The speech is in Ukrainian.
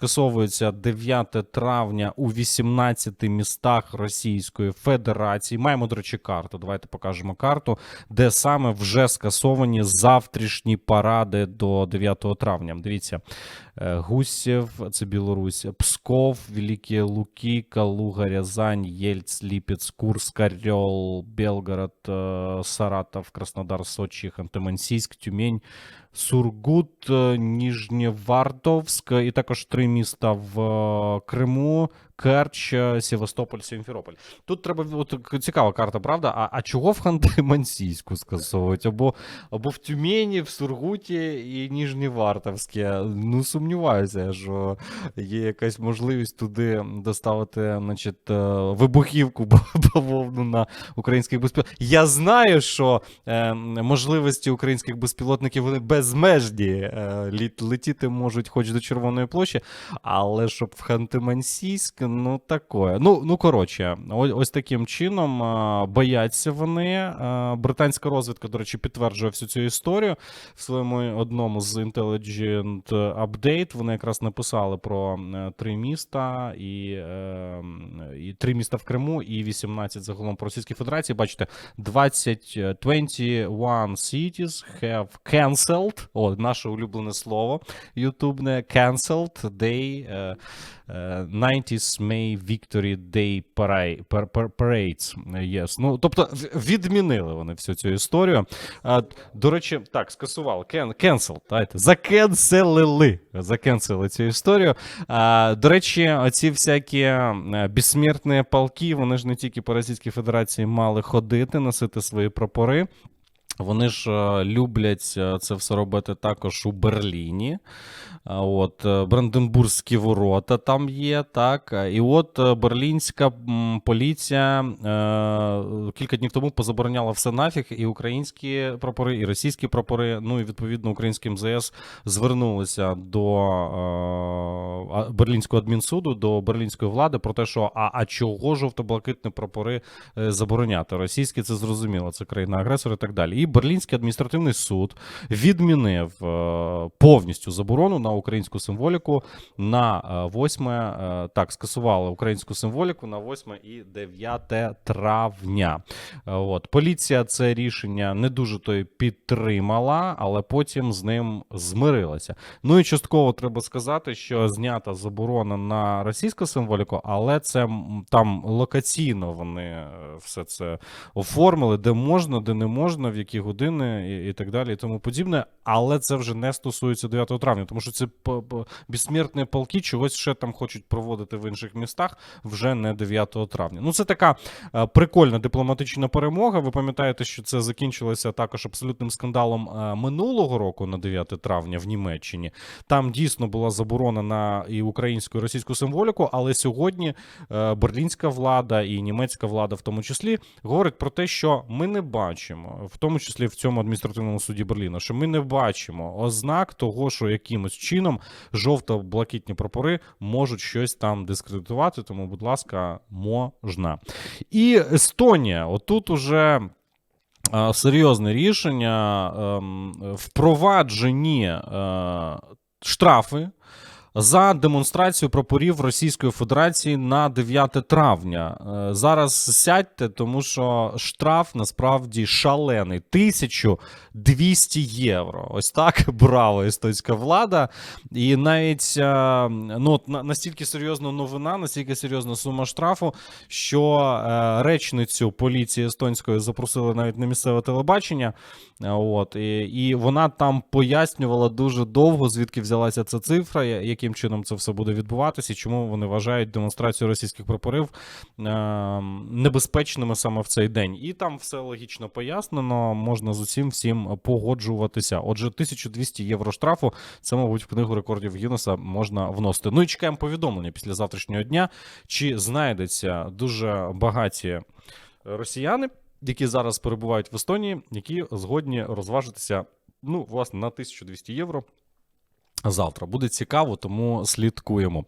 скасовується 9 травня у 18 містах Російської Федерації. Маємо, до речі, карту. Давайте покажемо карту, де саме вже скасовані завтрашні паради до 9 травня. Дивіться, Гусєв, це Білорусь, Псков, Великі Луки, Калуга, Рязань, Єльц, Ліпець, Курск, Орел, Белгород, е, Саратов, Краснодар, Сочі, Ханты-Мансійськ, Тюмень, Сургут, е, Ніжнєвартовськ і також три міста в е, Криму, Керч, е, Севастополь, Сімферополь. Тут треба от, цікава карта, правда? А, а чого в Ханты-Мансійську скасовують? Або, або в Тюмені, в Сургуті і Ніжнєвартовське. Ну, сумніваюся, що є якась можливість туди доставити значить, е, вибухівку бавовну на українських безпілотників. Я знаю, що е, можливості українських безпілотників вони безмежні. Е, летіти можуть хоч до Червоної площі, але щоб в Ханти-Мансійськ, ну такое. Ну ну коротше, ось, таким чином бояться вони. Британська розвідка, до речі, підтверджує всю цю історію в своєму одному з Intelligent Update Вони якраз написали про е, три міста і е, і три міста в Криму, і 18 загалом по Російській Федерації. Бачите, 20 21 е, cities have cancelled О, наше улюблене слово ютубне cancelled day uh, May Victory Day Parades. Yes. Ну, Тобто відмінили вони всю цю історію. А, До речі, так, скасували. Cancel. Закенселили. Закенсели цю історію. А, До речі, оці всякі е, безсмертні полки, вони ж не тільки по Російській Федерації мали ходити, носити свої прапори. Вони ж е, люблять е, це все робити також у Берліні. От е, Бранденбурзькі ворота там є, так. І от берлінська поліція е, кілька днів тому позабороняла все нафіг, і українські прапори, і російські прапори. Ну і відповідно український МЗС звернулися до Берлінського адмінсуду, до берлінської влади про те, що а, а чого жовто-блакитні прапори е, забороняти? Російські це зрозуміло, це країна-агресор і так далі. І Берлінський адміністративний суд відмінив е, повністю заборону на українську символіку на 8, е, так, скасували українську символіку на 8 і 9 травня. От поліція це рішення не дуже то й підтримала, але потім з ним змирилася. Ну і частково треба сказати, що знята заборона на російську символіку, але це там локаційно вони е, все це оформили, де можна, де не можна, в які години і, і так далі, і тому подібне. Але це вже не стосується 9 травня, тому що це безсмертні полки чогось ще там хочуть проводити в інших містах вже не 9 травня. Ну, це така е, прикольна дипломатична перемога. Ви пам'ятаєте, що це закінчилося також абсолютним скандалом е, минулого року на 9 травня в Німеччині. Там дійсно була заборона на і українську, і російську символіку, але сьогодні е, берлінська влада і німецька влада, в тому числі, говорить про те, що ми не бачимо, в тому числі в цьому адміністративному суді Берліна, що ми не бачимо ознак того, що якимось чином жовто-блакитні прапори можуть щось там дискредитувати. Тому, будь ласка, можна. І Естонія, отут уже. е, Серйозне рішення ем, впроваджені е, штрафи за демонстрацію прапорів Російської Федерації на 9 травня. Е, Зараз сядьте, тому що штраф насправді шалений 1200 євро. Ось так браво естонська влада. І навіть е, ну, настільки серйозна новина, настільки серйозна сума штрафу, що е, речницю поліції естонської запросили навіть на місцеве телебачення. От, і, і вона там пояснювала дуже довго, звідки взялася ця цифра, яким чином це все буде відбуватися, і чому вони вважають демонстрацію російських прапорів е, небезпечними саме в цей день. І там все логічно пояснено, можна з усім всім погоджуватися. Отже, 1200 євро штрафу це, мабуть, в книгу рекордів Гіннеса можна вносити. Ну і чекаємо повідомлення після завтрашнього дня, чи знайдеться дуже багаті росіяни, які зараз перебувають в Естонії, які згодні розважитися, ну, власне, на 1200 євро. Завтра буде цікаво, тому слідкуємо.